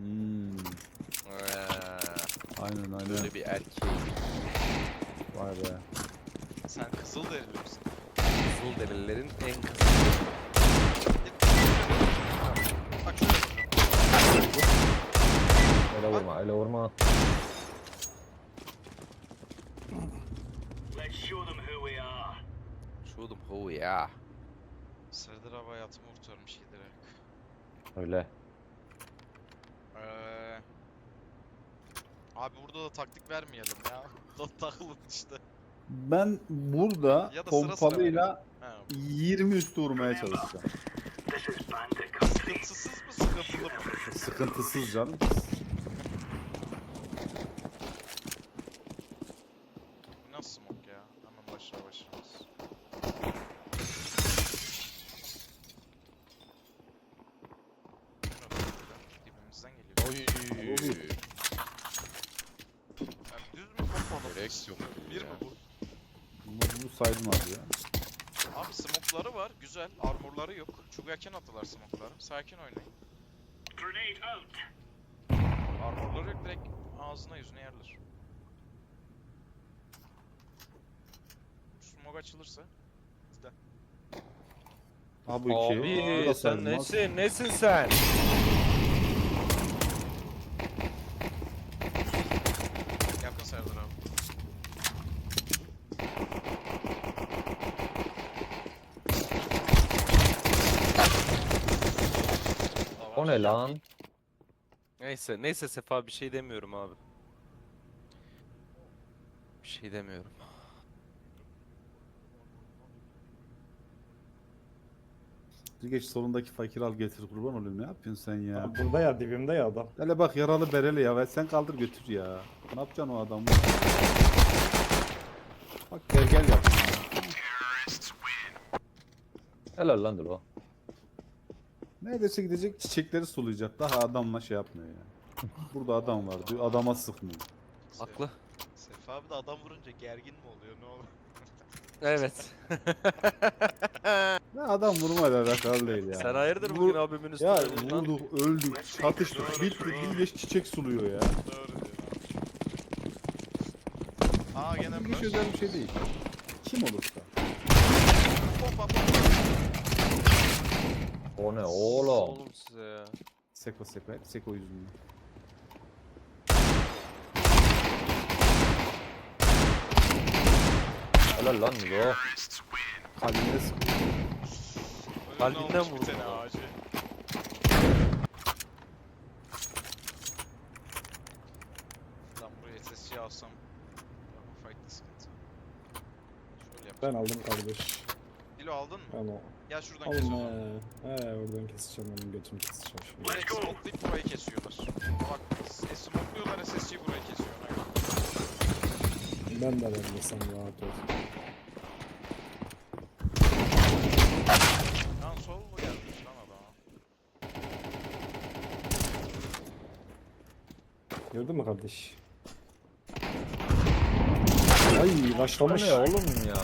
Hmm, aynen aynen. böyle bir erkek. Vay be. Sen kızıl derili misin? Kızıl derilerin en kızıl. Bak vuracağım. Öyle vurma, öyle vurma. Let's show them who we are. Şudum hu ya. Serdar abi hayatımı kurtarmış giderek. Öyle. Ee, abi burada da taktik vermeyelim ya. Takılın işte. Ben burada Ya da sıra sıra pompalıyla Ha, 20 üstü vurmaya çalışacağım. Sıkıntısız mı sıkıntılı mı? Sıkıntısız canım. Bu Nasıl smoke ya? Hemen başla başlamaz. Dibimizden geliyor. Oy. Yani düz mü pompalı? Gerek yok. Bir mi ya. bu? Saydım abi ya. Abi smoke'ları var, güzel. Armorları yok. Çok erken attılar smoke'ları. Sakin oynayın. Grenade out. Armorları yok, direkt ağzına yüzüne yerler. Smoke açılırsa. Abi bu iki. Bu Abi da sen sayılmaz. nesin? Nesin sen? Yakın Serdar abi. O ne lan? Neyse, neyse Sefa bir şey demiyorum abi. Bir şey demiyorum. Geç solundaki fakir al getir kurban olayım ne yapıyorsun sen ya? Abi Burada ya dibimde ya adam. Hele bak yaralı bereli ya ve sen kaldır götür ya. Ne yapacaksın o adamı? Bak gel gel yap. Helal lan Dilo. Neredeyse gidecek çiçekleri sulayacak. Daha adamla şey yapmıyor ya. Burada adam var diyor. Adama sıkmıyor. Sef- Haklı. Sefa abi de adam vurunca gergin mi oluyor ne oluyor? Evet. Ne adam vurmayla alakalı değil ya. Sen hayırdır Vur- bugün abimin üstüne Ya lan? vurduk, öldük, çatıştık, bitti, bilgeç çiçek suluyor ya. Doğru diyor abi. Aa gene Bilgeç özel bir şey değil. Kim olursa. Pompa pompa. O ne oğlum? Oğlum size ya. Seko seko, hep seko yüzünden. Helal lan Dilo. Kalbine sıkıyor. Önüne Kalbinden bir vurdu ağacı. Lan buraya SSC alsam. Bu fight'ta sıkıntı. Şöyle yap. Ben aldım kardeş. Aldın mı? Al o. Gel şuradan Alın kes o zaman. he. He oradan keseceğim onun götünü keseceğim şimdi. Let's go. smokelayıp burayı kesiyorlar. Bak s- smokluyorlar SSC'yi burayı kesiyor. ona göre. Ben de alayım sen rahat ol. Lan sol mu gelmiş lan adama? Gördün mü kardeş? Ay başlamış. ne oğlum ya?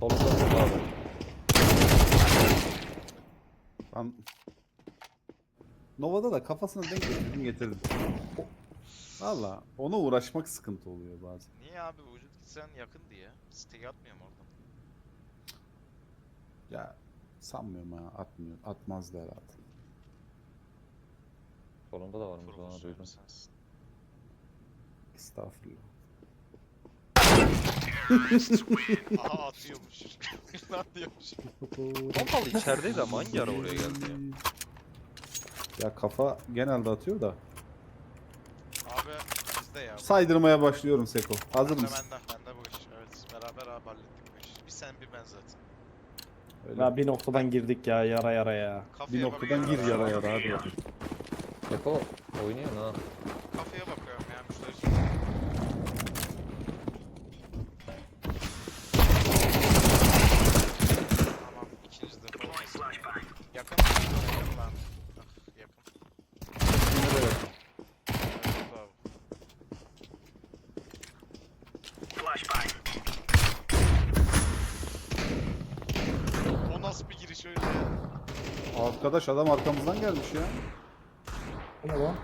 Solunda Dilo abi. Ben... Nova'da da kafasına denk getirdim getirdim. Valla ona uğraşmak sıkıntı oluyor bazen. Niye abi vücut gitsen yakın diye. Stick atmıyor mu oradan? Ya sanmıyorum ha atmıyor. Atmaz da herhalde. Solunda da varmış bana Profesör duydum. sensin. Estağfurullah. Aha atıyormuş. Lan diyormuş. Pompalı içerideydi ama hangi ara oraya geldi ya? Ya kafa genelde atıyor da. Abi bizde ya. Saydırmaya başlıyorum Seko. Hazır Bende mısın? bende. Bende bu iş. Evet. Beraber abi hallettik bu işi. Bir sen bir ben zaten. Öyle. Ya bir noktadan girdik ya yara yara ya. Kafeye Bir noktadan gir yara yara hadi bakayım. Eko oynuyor ha. Kafeye bakıyorum ya müşteri. Tamam ikinci de Deploying flashbang. Yakın. Yakın lan. Ah, yakın. Evet abi. Flashbang. Arkadaş adam arkamızdan gelmiş ya. Bu ne lan?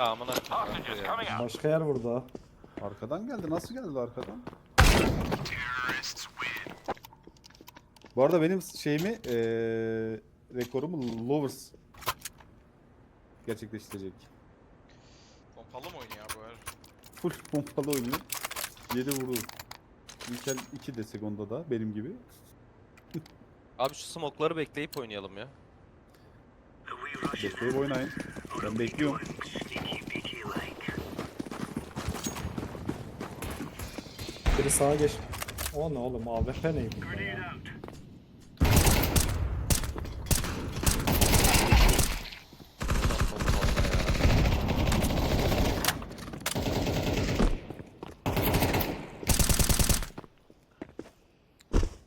Up. Başka yer burada. Arkadan geldi. Nasıl geldi arkadan? Bu arada benim şeyimi eee rekorumu Lovers gerçekleştirecek. Pompalı mı oynuyor bu her? Full pompalı oynuyor. 7 vurur. İlkel 2 desek onda da benim gibi. Abi şu smoke'ları bekleyip oynayalım ya. Bekleyip oynayın. Ben bekliyorum. Biri sağa geç. O ne oğlum AWP neydi.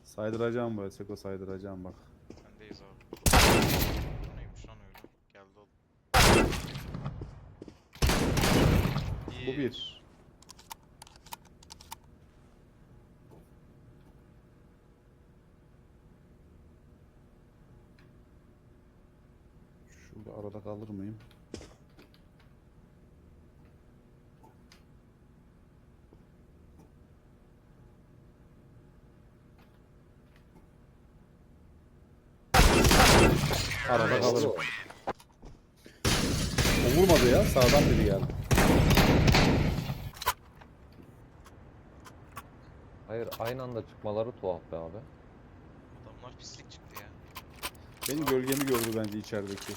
Saydıracağım böyle Seko saydıracağım bak. Bendeyiz abi. Bu neymiş lan öyle? Geldi oğlum. Bir. Şurada arada kalır mıyım? Arada kalırım. O vurmadı ya. Sağdan biri geldi. Hayır aynı anda çıkmaları tuhaf be abi. Adamlar pislik çıktı ya. Benim gölgemi gördü bence içerideki.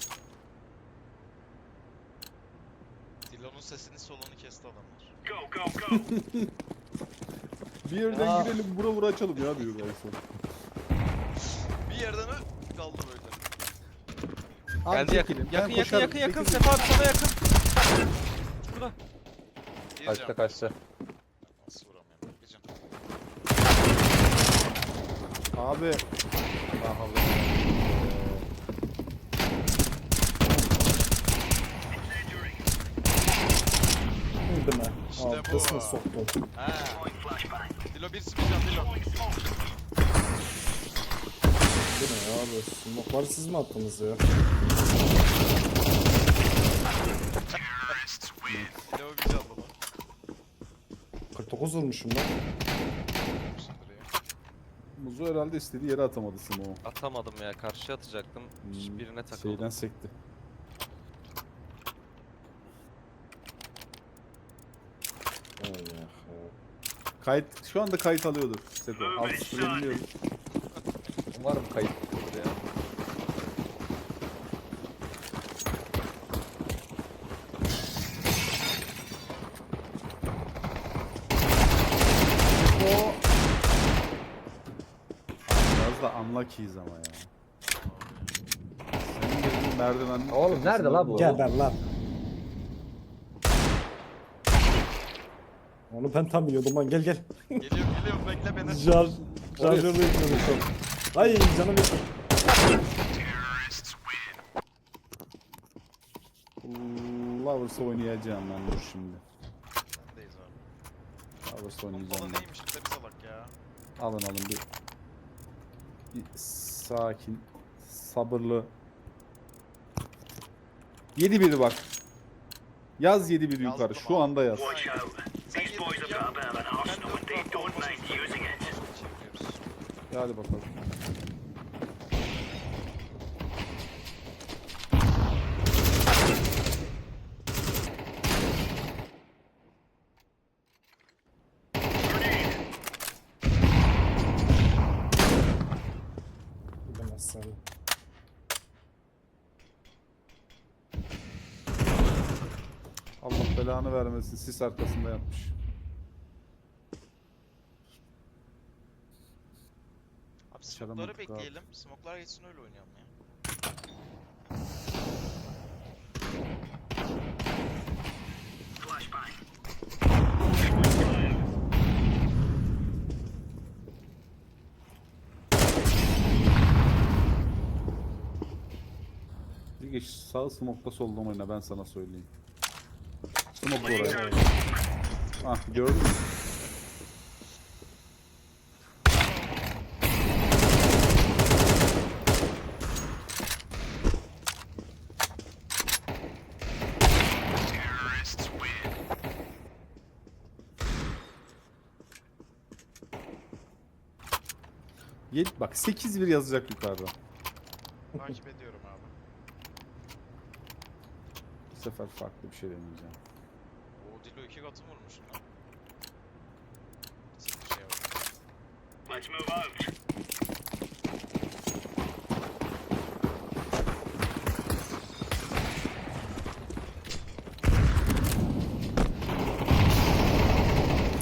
Dilon'un sesini solunu kesti adamlar. Go, go, go. Bir yerden Aa. girelim vura vura açalım ya diyor en son. Bir yerden ö kaldı böyle. Abi Geldi yakın. çekilin, ben Yakın yakın koşarım, yakın yakın. çekilin. Sefa abi sana yakın. Burada. Kaçta can. kaçta. Nasıl vuramıyorum? Bir can. Abi. Aha be. Öldü mü? İşte Arkasına bu. soktum. He. Dilo bir can Dilo. Bu ne ya abi? Smoke'ları siz mi attınız ya? Dilo bir canlı lan. 49 vurmuşum lan. Muzu herhalde istediği yere atamadı Simo. Atamadım ya. Karşıya atacaktım. Hmm, Birine takıldım. Şeyden sekti. Kayıt şu anda kayıt alıyordur dinliyorum. Umarım kayıt olur ya. O Unlucky'yiz ama ya. Senin geldiğin merdivenin Oğlum nerede la bu? Gel ben lan. Onu ben tam biliyordum lan gel gel. Geliyorum geliyorum bekle beni. Jar, şarjör bekliyorum şu an. Ay canım yok. Lovers oynayacağım ben dur şimdi. Bendeyiz abi. Lovers oynayacağım ben. neymiş bir ya. Alın alın bir. Sakin, sabırlı. 7 biri bak. Yaz 7 bir yukarı. Yazdım Şu anda yaz. Watch out. Allah belanı vermesin. Sis arkasında yatmış. Abi smoke'ları mantıklı abi. bekleyelim. Smoke'lar geçsin öyle oynayalım ya. Geç sağ smoke'da soldan oyna ben sana söyleyeyim. Smoke oraya. Ah gördün mü? Yedi, bak 8-1 yazacak yukarıda. Takip ediyorum abi. Bu sefer farklı bir şey deneyeceğim. O Dilo iki katı vurmuş lan. Let's move out.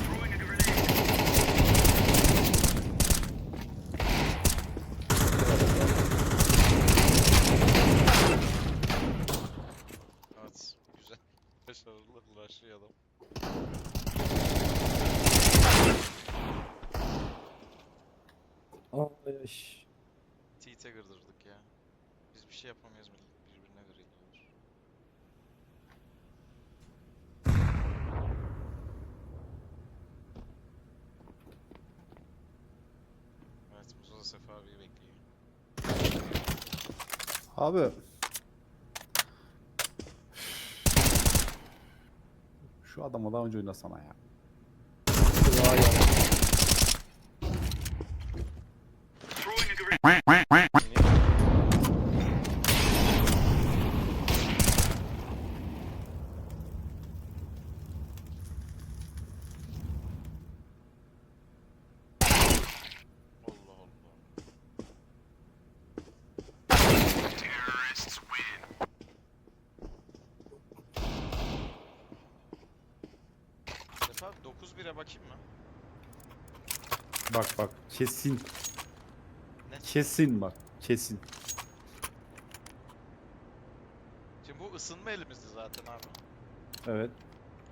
Throwing a grenade. Evet. Güzel. Başarılı uğraşıyor adam. Ay, ay. Tite gırdırdık ya. Biz bir şey yapamayız millet birbirine gırıyorlar. Sefa abiyi bekliyor. Abi. Şu adamı daha önce oynasana ya. Throwing a grenade. Allah Allah. Terrorists win. Sefa abi 9-1'e bakayım mı? Bak bak kesin. Ne? Kesin bak. Kesin. Şimdi bu ısınma elimizde zaten abi. Evet.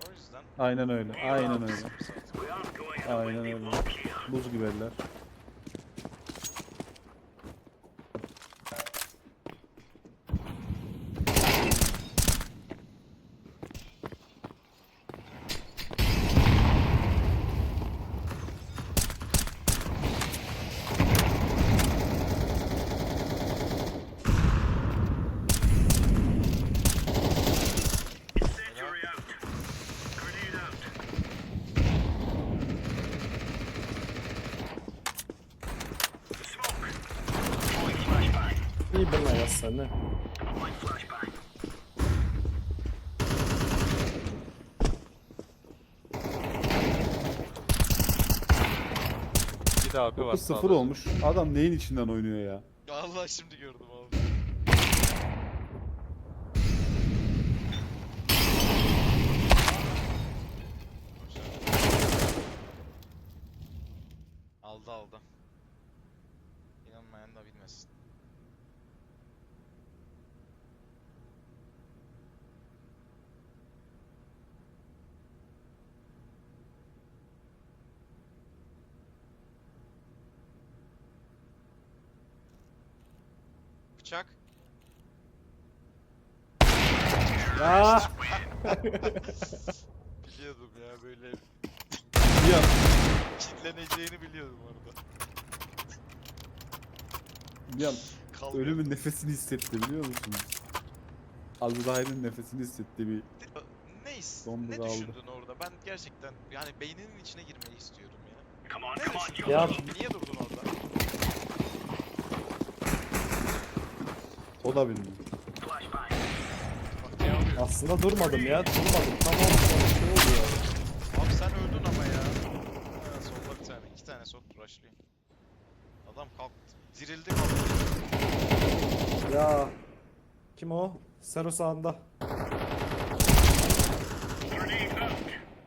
O yüzden Aynen öyle. Aynen öyle. Aynen öyle. Buz gibi eller. Flashbang. Bir de abi var 9-0 sağda. olmuş. Adam neyin içinden oynuyor ya? Allah şimdi gördüm abi. Aldı aldı. İnanmayan da bilmesin. Bıçak. Ya. Biliyordum ya böyle ya. kitleneceğini biliyordum orada. Ya ölümün nefesini hissetti biliyor musun? Azrail'in nefesini hissetti bir. Neyse. Domuz Ne aldı. düşündün orada? Ben gerçekten yani beyninin içine girmeyi istiyorum ya. Come on, Ne come on, Niye durdun orada? O da bilmiyor. Aslında durmadım ya. Durmadım. Tam ortada şey oluyor. Abi sen öldün ama ya. Ha, solda bir tane. iki tane sol rushlayayım. Adam kalktı. Dirildi kalktı. Ya. Kim o? Sero sağında.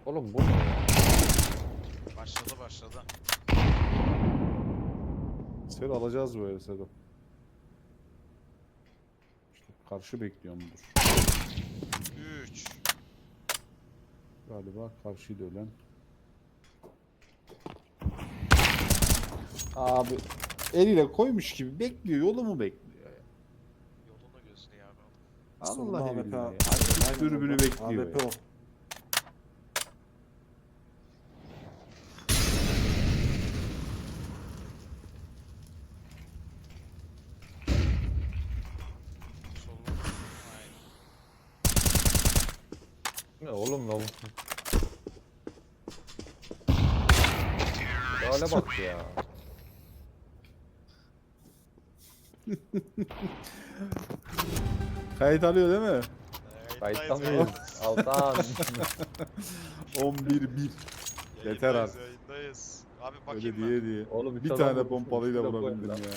Oğlum bu ne ya? Başladı başladı. Sero alacağız böyle Sero. Karşı bekliyor mudur? 3. Galiba karşıydı ölen. Abi eliyle koymuş gibi bekliyor yolu mu bekliyor ya? Yolunu gözlüyor abi. Allah AWP. billahi ya. Aynen Dürbünü orada. bekliyor AWP ya. o. Solda. Aynen. Ne oğlum lan? Hale bak ya. Kayıt alıyor değil mi? Kayıtta mıyız? Altan. 11-1. Yeter artık. Yayındayız. Abi Öyle bakayım diye diye. Oğlum Bir tane adam pompalıyla üstüne vurabildim ya.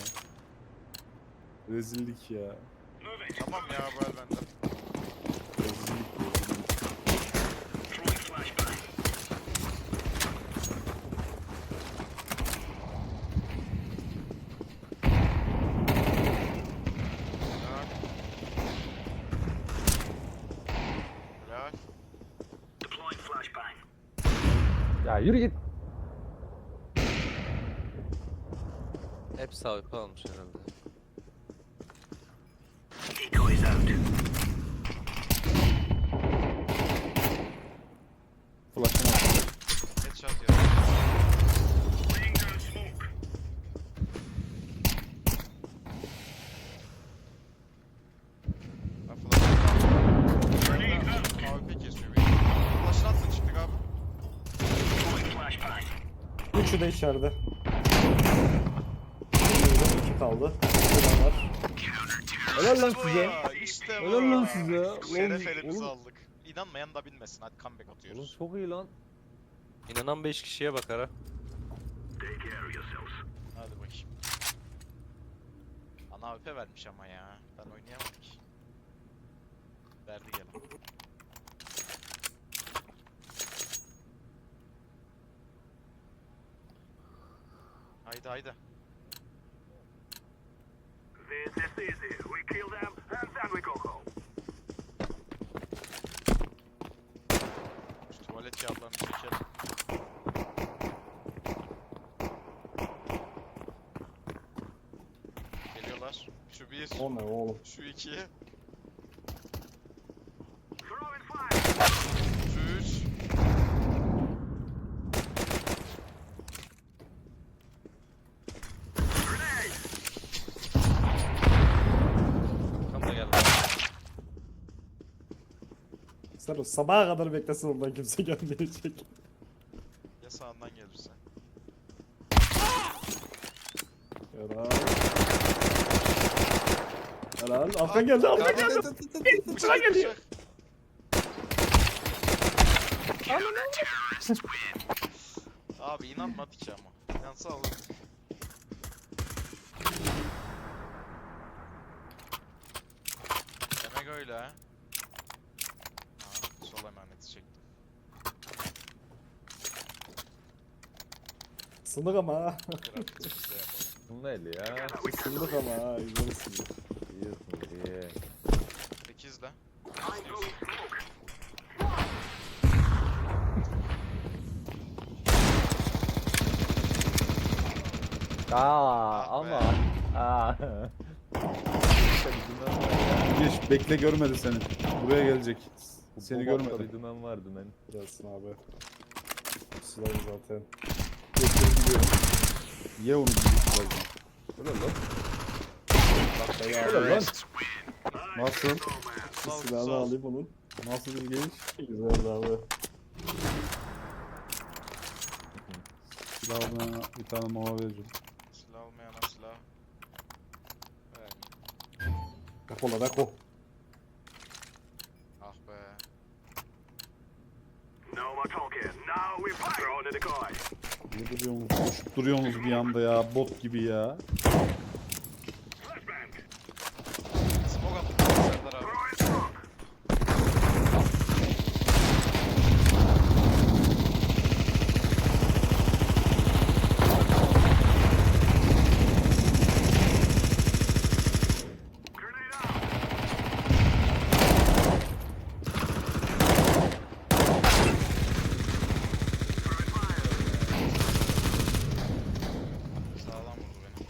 Rezillik ya. Tamam ya bu el bende. Rezillik, rezillik. Throwing flashbang. Helal. Helal. Deploying flashbang. Ya yürü git. Hep sağ almış herhalde. Decoys out. Flash'ım attım. Headshot ya. Laying down smoke. Ben flash AWP kesiyor beni. Flash'ını attın çıktık abi. Throwing flashbang. İçeride. Birden iki kaldı. Bir var. Helal lan size. İşte bu. Helal lan size. Şeref Oğlum, elimizi oğlum. aldık. İnanmayan da bilmesin. Hadi comeback Oğlum atıyoruz. çok iyi lan. İnanan 5 kişiye bakar ha. Hadi bakayım. Ana AWP vermiş ama ya. Ben oynayamadım ki. Verdi gene. Haydi haydi. This is easy. We kill them and then we go home. Şu tuvalet kağıtlarını çekelim. Geliyorlar. Şu bir, O ne oğlum? şu iki, Throwing fire. şu üç. Grenade. Tam da geldi. Sen o sabaha kadar beklesin ondan kimse gelmeyecek. Ya sağından gelirse. Helal. Helal. Afgan geldi, Afgan geldi. Sıra geliyor. Abi inanmadık ki ama. İnansa alırdık. Demek öyle ha. Aa, sol emaneti çektim. Sındık ama ha. Bırak biz de yapalım. Bu neydi ya? Sındık ama ha. Güzel sındık. İyisin iyi. 8. I'm throwing smoke. Aa Ah ama. Aa. Geç bekle görmedi seni. Buraya gelecek. Seni görmedi. Dümen var dümen. Gelsin abi. Silah zaten. Gidiyor. Ye onu bir birazdan. Öyle lan. Helal lan. Nasıl? Silahını alayım onun. Nasıl bir geliş? Güzel abi. Silahına bir tane mama vereceğim. Silah almayana silah. Vermeyeyim. Depola deko. Ah be. No more talking. Now we fire. Throw in the decoy. Ne duruyorsunuz? Koşup duruyorsunuz bir anda ya. Bot gibi ya. Flashbang. Smoke attım Serdar abi. Throwing smoke. Grenade out. Throwing fire. Sağlam vurdu beni.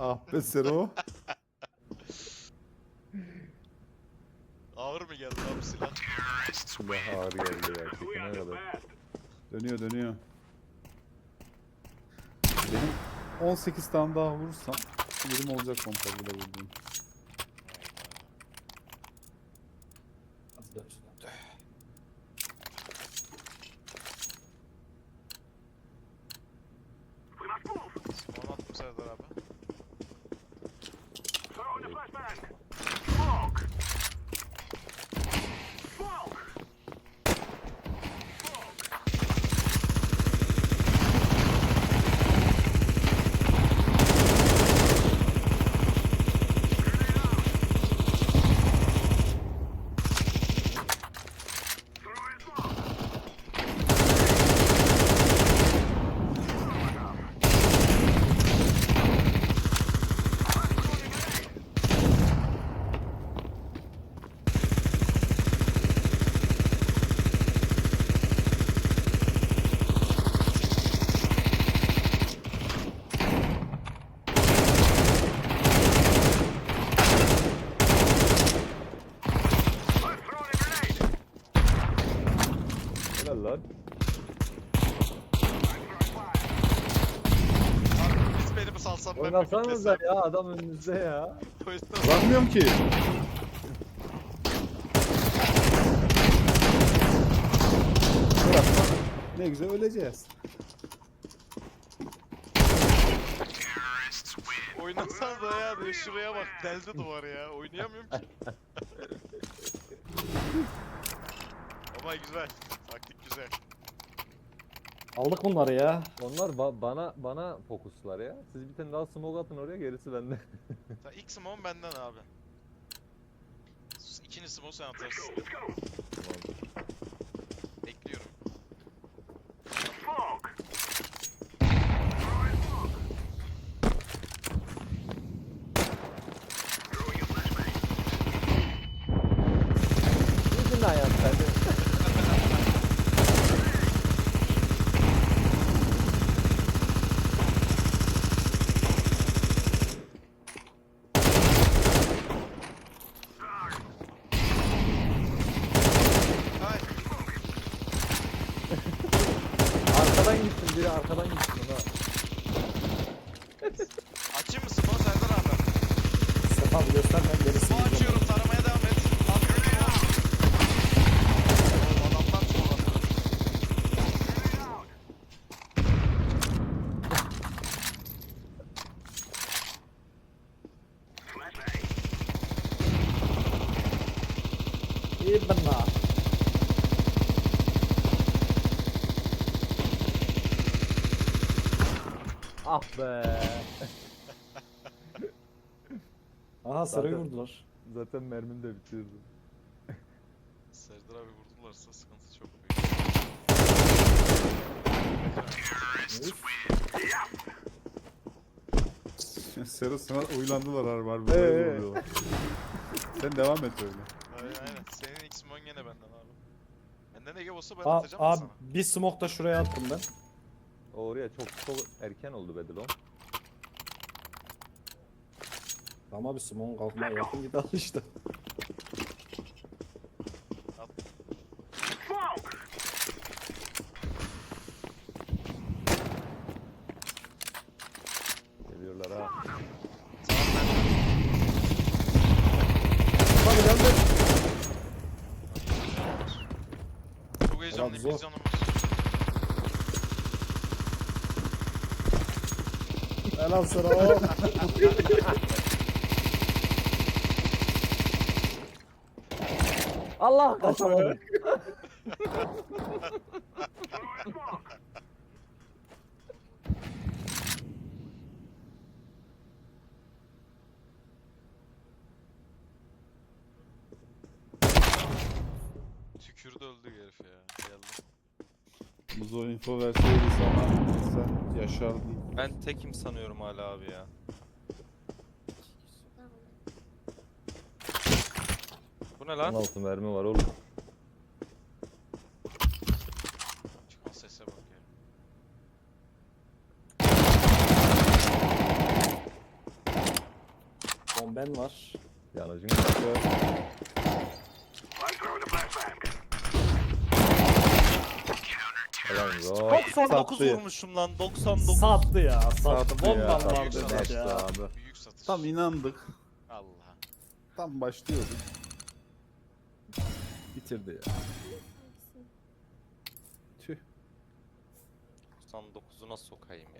Ah be Sero. Ağır mı geldi abi silah? Silah ağır geldi ya. The kadar. Dönüyor dönüyor. Benim 18 tane daha vurursam 20 olacak pompayla vurduğum. We must bitlesem. ya adam önünüzde ya. Oynasam. Vuramıyorum ki. Bırakma. Ne güzel öleceğiz. Oynasan da ya diyor şuraya bak deldi duvar ya oynayamıyorum ki. Ama güzel. Taktik güzel. Aldık bunları ya. Onlar ba- bana bana fokuslar ya. Siz bir tane daha smoke atın oraya gerisi bende. Ta ilk smoke benden abi. İkinci smoke sen atarsın. Bekliyorum. Gidin lan ya sen de. Hay. Arkadan gitsin biri arkadan gitsin ha. Açayım mı smoke Serdar abi? Sefa bir gösterme gerisi. Smoke açıyorum taramaya devam et. Attım smoke. Oo, adamlar smoke attı. İyi ben la. Ah be. Aha sarıyı Zaten- vurdular. Zaten mermim de bitirdi. Serdar abi vurdularsa sıkıntı çok büyük. Serhat sana uylandılar harbi harbi. Ee, böyle ee. vuruyorlar. Sen devam et öyle. Aynen aynen. Senin smoke gene benden abi. Benden Ege olsa ben Aa, atacağım da abi sana. bir smoke da şuraya attım ben. Oraya çok çok erken oldu Bedilon. Ama bir smoke'un kalkmaya yakın git al işte. Geliyorlar ha. Hadi geldi. Çok heyecanlıyım. zor. Bir canım var. Helal sana. Allah kaçamadı. Tükürdü öldü herif ya. Geldi. Muzo info verseydi sana sen yaşardın. Ben tekim sanıyorum hala abi ya. Bu ne lan? 16 mermi var oğlum. Çıkan sese bak ya. Bomben var. Yanıcın. Helal go. 99 Sattı. vurmuşum lan 99. Sattı ya sattı. Sattı ya, Bomban sattı. vardı Sattı. ya. abi. Büyük satış. Tam inandık. Allah. Tam başlıyorduk. Bitirdi ya. Tüh. 99'una sokayım ya.